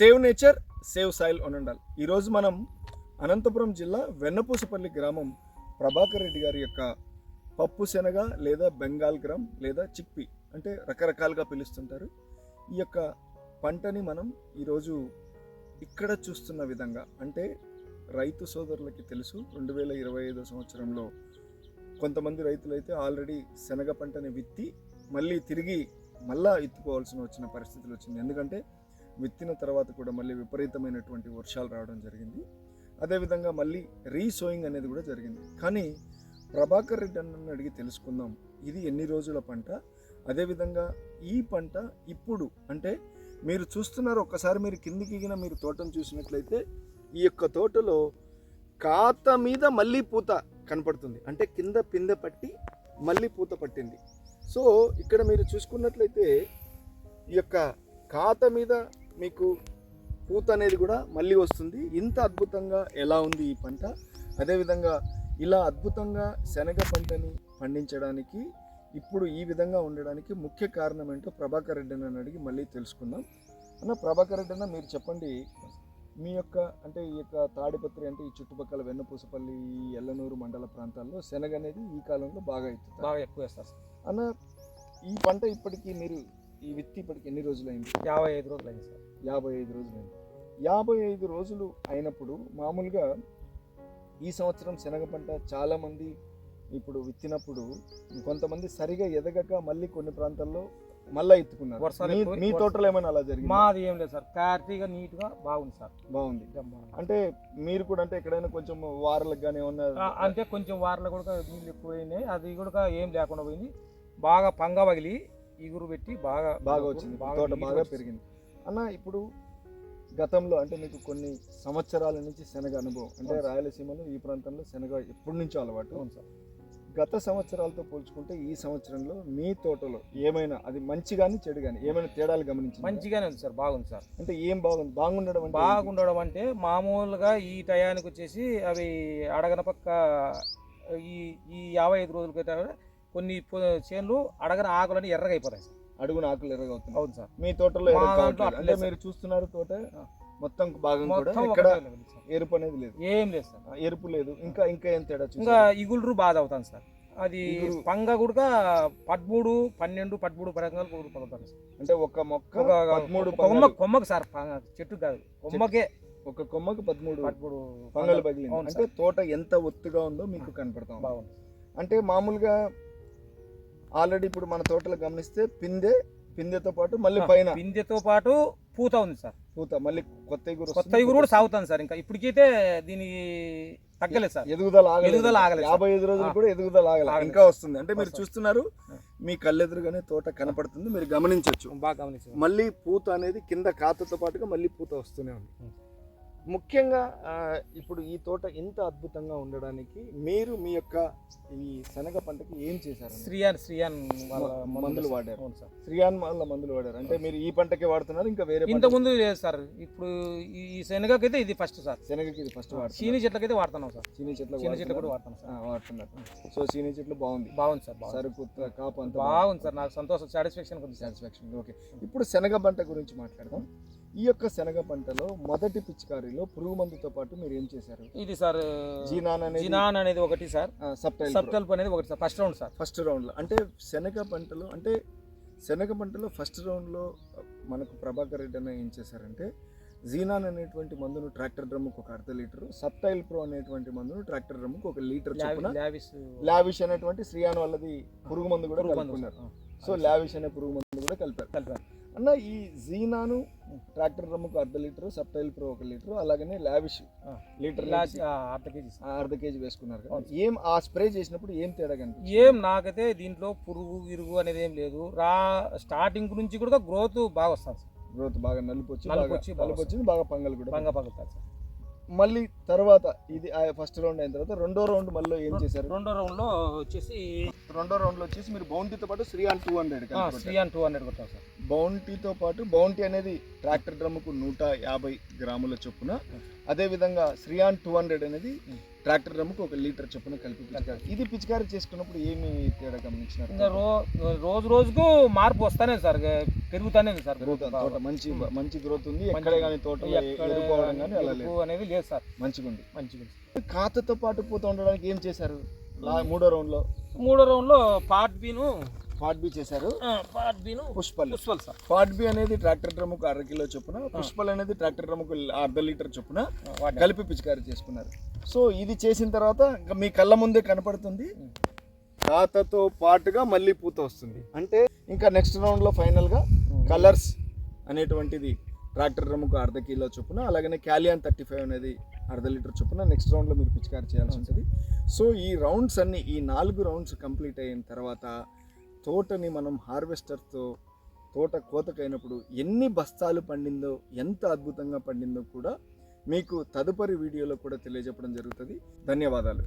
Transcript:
Save nature save soil అని ఉండాలి. ఈరోజు మనం అనంతపురం జిల్లా వెన్నపూసపల్లి గ్రామం ప్రభాకర్ రెడ్డి గారి యొక్క పప్పు శనగ లేదా బెంగాల్ గ్రామ్ లేదా చిక్పి అంటే రకరకాలుగా పిలుస్తుంటారు. ఈ యొక్క పంటని మనం ఈరోజు ఇక్కడ చూస్తున్న విధంగా అంటే రైతు సోదరులకి తెలుసు రెండు వేల ఇరవై ఐదో సంవత్సరంలో కొంతమంది రైతులైతే ఆల్రెడీ శనగ పంటని విత్తి మళ్ళీ తిరిగి మళ్ళా ఎత్తుకోవాల్సిన వచ్చిన పరిస్థితులు వచ్చింది. ఎందుకంటే విత్తిన తర్వాత కూడా మళ్ళీ విపరీతమైనటువంటి వర్షాలు రావడం జరిగింది. అదేవిధంగా మళ్ళీ రీసోయింగ్ అనేది కూడా జరిగింది. కానీ ప్రభాకర్ రెడ్డి అన్నని అడిగి తెలుసుకుందాం. ఇది ఎన్ని రోజుల పంట? అదేవిధంగా ఈ పంట ఇప్పుడు అంటే మీరు చూస్తున్నారు ఒక్కసారి మీరు కిందికి గిన మీరు తోటను చూసినట్లయితే ఈ యొక్క తోటలో కాత మీద మళ్ళీ పూత కనపడుతుంది. అంటే కింద పిందె పట్టి మళ్ళీ పూత పట్టింది. సో ఇక్కడ మీరు చూసుకున్నట్లయితే ఈ యొక్క కాత మీద మీకు పూత అనేది కూడా మళ్ళీ వస్తుంది. ఇంత అద్భుతంగా ఎలా ఉంది ఈ పంట? అదేవిధంగా ఇలా అద్భుతంగా శనగ పంటని పండించడానికి ఇప్పుడు ఈ విధంగా ఉండడానికి ముఖ్య కారణం ఏంటో ప్రభాకర్ రెడ్డి అని అడిగి మళ్ళీ తెలుసుకుందాం. అన్న ప్రభాకర్ రెడ్డి అన్న మీరు చెప్పండి. మీ యొక్క అంటే ఈ యొక్క తాడిపత్రి అంటే ఈ చుట్టుపక్కల వెన్నపూసపల్లి ఈ ఎల్లనూరు మండల ప్రాంతాల్లో శనగ అనేది ఈ కాలంలో బాగా అవుతుంది బాగా ఎక్కువ వేస్తారు అన్న ఈ పంట ఇప్పటికీ మీరు ఈ విత్తి ఇప్పటికి ఎన్ని రోజులైంది? యాభై ఐదు రోజులు అయింది సార్. యాభై ఐదు రోజులైంది. యాభై ఐదు రోజులు అయినప్పుడు మామూలుగా ఈ సంవత్సరం శనగ పంట చాలామంది ఇప్పుడు విత్తినప్పుడు కొంతమంది సరిగా ఎదగక మళ్ళీ కొన్ని ప్రాంతాల్లో మళ్ళా ఎత్తుకున్నారు. వర్షాలు మీ- తోటలో ఏమైనా అలా జరిగింది? మాది ఏం లేదు సార్. క్లారిటీగా నీట్గా బాగుంది సార్. బాగుంది. అంటే మీరు కూడా అంటే ఎక్కడైనా కొంచెం వారలకు కానీ ఏమన్నా ఆ, అంటే కొంచెం వారిలో కూడా నీళ్ళు ఎక్కువైనాయి. అది కూడా ఏం లేకుండా పోయింది. బాగా పంగ పగిలి ఇగురు పెట్టి బాగా బాగా వచ్చింది. తోట బాగా. పెరిగింది. అన్న ఇప్పుడు గతంలో అంటే మీకు కొన్ని సంవత్సరాల నుంచి శనగ అనుభవం అంటే. రాయలసీమలో ఈ ప్రాంతంలో శనగ ఎప్పటి నుంచో అలవాటు. అవును సార్. గత సంవత్సరాలతో పోల్చుకుంటే ఈ సంవత్సరంలో మీ తోటలో ఏమైనా అది మంచి కానీ చెడు కానీ ఏమైనా తేడాలు గమనించి మంచిగానే ఉంది సార్ బాగుంది సార్. అంటే ఏం బాగుంది? బాగుండడం అంటే? బాగుండడం అంటే మామూలుగా ఈ టయానికి వచ్చేసి అవి అడగన పక్క ఈ ఈ యాభై ఐదు రోజులకైతే కొన్ని చేనులు అడగన ఆకులని ఎర్రగా అయిపోతాయి సార్. అడుగున ఆకులు ఎర్రగా అవుతుంది అవును సార్. మీ తోటలో మా ఎర్రగా దాంట్లో కావట్లేదు. అట్లే అంటే మీరు చూస్తున్నారు తోట. మొత్తం భాగం కూడా మొత్తం ఇక్కడ ఒకటే level సార్. ఎరుపు అనేది లేదు. ఏం లేదు సార్. ఆ, ఎరుపు లేదు. ఇంకా ఇంకా ఏం తేడా ఇంకా చూసారు? ఇగుళ్ళు బాధ అవుతాను సార్. అది ఇగురు- పంగ కూడా పదమూడు పన్నెండు పదమూడు పరంగా పడుతాను సార్. అంటే ఒక మొక్క ఒక పదమూడు కొమ్మ పంగలు. కొమ్మకు సార్ చెట్టు కాదు. కొమ్మకే. ఒక కొమ్మకు పదమూడు పదమూడు పంగలు పగిలింది. అవును అంటే తోట ఎంత ఒత్తుగా ఉందో మీకు కనపడతాం బాగుంది అంటే మామూలుగా ఆల్రెడీ ఇప్పుడు మన తోటలో గమనిస్తే పిందె పిందెతో పాటు మళ్ళీ పైన పిందెతో పాటు పూత ఉంది సార్ పూత మళ్ళీ కొత్త ఇగురు కొత్త. ఇగురు కూడా సాగుతాను సార్ ఇంకా ఇప్పటికైతే దీనికి తగ్గలేదు సార్ ఎదుగుదల. ఎదుగుదల ఆగలేదు. యాభై ఐదు రోజులు. కూడా ఎదుగుదల ఆగలేదు. ఇంకా వస్తుంది అంటే మీరు. చూస్తున్నారు. మీ కళ్ళెదురుగానే తోట కనపడుతుంది మీరు గమనించవచ్చు బాగా గమనించాను మళ్ళీ పూత అనేది కింద కాతతో పాటుగా మళ్ళీ పూత వస్తూనే ఉంది. ముఖ్యంగా ఇప్పుడు ఈ తోట ఇంత అద్భుతంగా ఉండడానికి మీరు మీ యొక్క ఈ శనగ పంటకి ఏం చేశారు? శ్రీయాన్ శ్రీయాన్ వాళ్ళ మందులు. వాడారు. అవును సార్. శ్రీయాన్ వల్ల మందులు వాడారు. అంటే మీరు ఈ పంటకే వాడుతున్నారు ఇంకా వేరే ఇంత ముందు లేదు సార్. ఇప్పుడు ఈ శనగకైతే ఇది ఫస్ట్ సార్. శనగకి ఇది ఫస్ట్ వాడుతున్నారు. చీని చెట్లకైతే వాడుతున్నాం సార్. చీనీ చెట్లు చీని చెట్లు కూడా వాడుతున్నాం సార్. వాడుతున్నారు. సో చీనీ చెట్లు బాగుంది. బాగుంది సార్ సరుకు కాపు అంతా బాగుంది సార్. నాకు సంతోషం సాటిస్ఫాక్షన్ సార్ సాటిస్ఫాక్షన్ ఓకే ఇప్పుడు శనగ పంట గురించి మాట్లాడదాం. ఈ యొక్క శనగ పంటలో మొదటి పిచికారీలో పురుగు మందుతో పాటు మీరు ఏం చేశారు? ఇది సార్ జీనాన్ అనేది జినాన్ అనేది ఒకటి సార్. సబ్టైల్ సబ్టల్ప్ అనేది ఒకటి sir first round sir. First రౌండ్లో. అంటే శనగ పంటలో అంటే శనగ పంటలో ఫస్ట్ రౌండ్లో మనకు ప్రభాకర్ రెడ్డి అన్న ఏం చేశారంటే జీనాన్ అనేటువంటి మందును ట్రాక్టర్ డ్రమ్ముకు ఒక అర్ధ లీటరు సబ్టైల్ ప్రో అనేటువంటి మందును ట్రాక్టర్ డ్రమ్ముకు ఒక లీటర్ చొప్పున లావిస్ లావిష్ అనేటువంటి శ్రీయాన్ వాళ్ళది పురుగు మందు కూడా కలుపుకున్నారు. సో లావిష్ అనే పురుగు మందు కూడా కలిపారు. కలిపారు. అన్న ఈ జీనాను ట్రాక్టర్ డ్రమ్ముకు అర్ధ లీటరు సబ్టైల్ ప్రో ఒక లీటరు అలాగనే లావిష్. లీటర్ అర్ధ కేజీ. అర్ధ కేజీ వేసుకున్నారు కదా. ఏం ఆ స్ప్రే చేసినప్పుడు ఏం తేడా కనిపించింది ఏం నాకైతే దీంట్లో పురుగు గిరుగు అనేది ఏం లేదు రా స్టార్టింగ్ నుంచి కూడా గ్రోత్ బాగా వస్తుంది గ్రోత్ బాగా నలుపు వచ్చి నలుపు బాగా వచ్చి బాగా పంగలు కూడా బంగా పగులుతుంది సార్ మళ్ళీ తర్వాత ఇది ఫస్ట్ రౌండ్ అయిన తర్వాత రెండో రౌండ్ మళ్ళీ ఏం చేశారు? రెండో రౌండ్లో వచ్చేసి రెండో రౌండ్లో వచ్చేసి మీరు బౌంటీతో పాటు శ్రీయాన్ టూ హండ్రెడ్ శ్రీయాన్ టూ హండ్రెడ్ కొట్టాం సార్. బౌంటీతో పాటు బౌంటీ అనేది ట్రాక్టర్ డ్రమ్ముకు నూట యాభై గ్రాముల చొప్పున అదేవిధంగా శ్రీయాన్ టూ హండ్రెడ్ అనేది ట్రాక్టర్ డ్రమ్కి ఒక లీటర్ చొప్పున కలిపి పిచికారి. ఇది పిచికారి చేసుకున్నప్పుడు ఏమి తేడా ఇంకా గమనించినారు రో రోజు రోజుకు మార్పు వస్తానే సార్ పెరుగుతానే ఉంది సార్. గ్రోత్. తోట మంచి. మంచి గ్రోత్ ఉంది. ఎక్కడే కానీ తోట కానీ అలా లేదు. అనేది లేదు సార్. మంచిగా ఉంది మంచిగా ఉంది. ఖాతాతో పాటు పోతూ ఉండడానికి ఏం చేశారు? మూడో రౌండ్లో? మూడో రౌండ్లో పార్ట్ బీను ఫాట్ బి చేశారు. పార్ట్ బీను పుష్పల్ పుష్పల్ సార్. ఫాట్ బి అనేది ట్రాక్టర్ డ్రమ్కు అర కిలో చొప్పున పుష్పల్ అనేది ట్రాక్టర్ డ్రమ్కు అర్ధ లీటర్ చొప్పున. కలిపి పిచికారి చేసుకున్నారు. సో ఇది చేసిన తర్వాత ఇంకా మీ కళ్ళ ముందే కనపడుతుంది. ఖాతాతో పాటుగా మళ్ళీ పూత వస్తుంది. అంటే ఇంకా నెక్స్ట్ రౌండ్లో ఫైనల్గా ఉమ్. కలర్స్ అనేటువంటిది ట్రాక్టర్ డ్రమ్కు అర్ధ కిలో చొప్పున అలాగనే క్యాలియాన్ థర్టీ ఫైవ్ అనేది అర్ధ లీటర్ చొప్పున నెక్స్ట్ రౌండ్లో మీరు పిచికారి చేయాల్సి ఉంటుంది. సో ఈ రౌండ్స్ అన్ని ఈ నాలుగు రౌండ్స్ కంప్లీట్ అయిన తర్వాత తోటని మనం హార్వెస్టర్తో తోట కోతకైనప్పుడు ఎన్ని బస్తాలు పండిందో ఎంత అద్భుతంగా పండిందో కూడా మీకు తదుపరి వీడియోలో కూడా తెలియజెప్పడం జరుగుతుంది. ధన్యవాదాలు.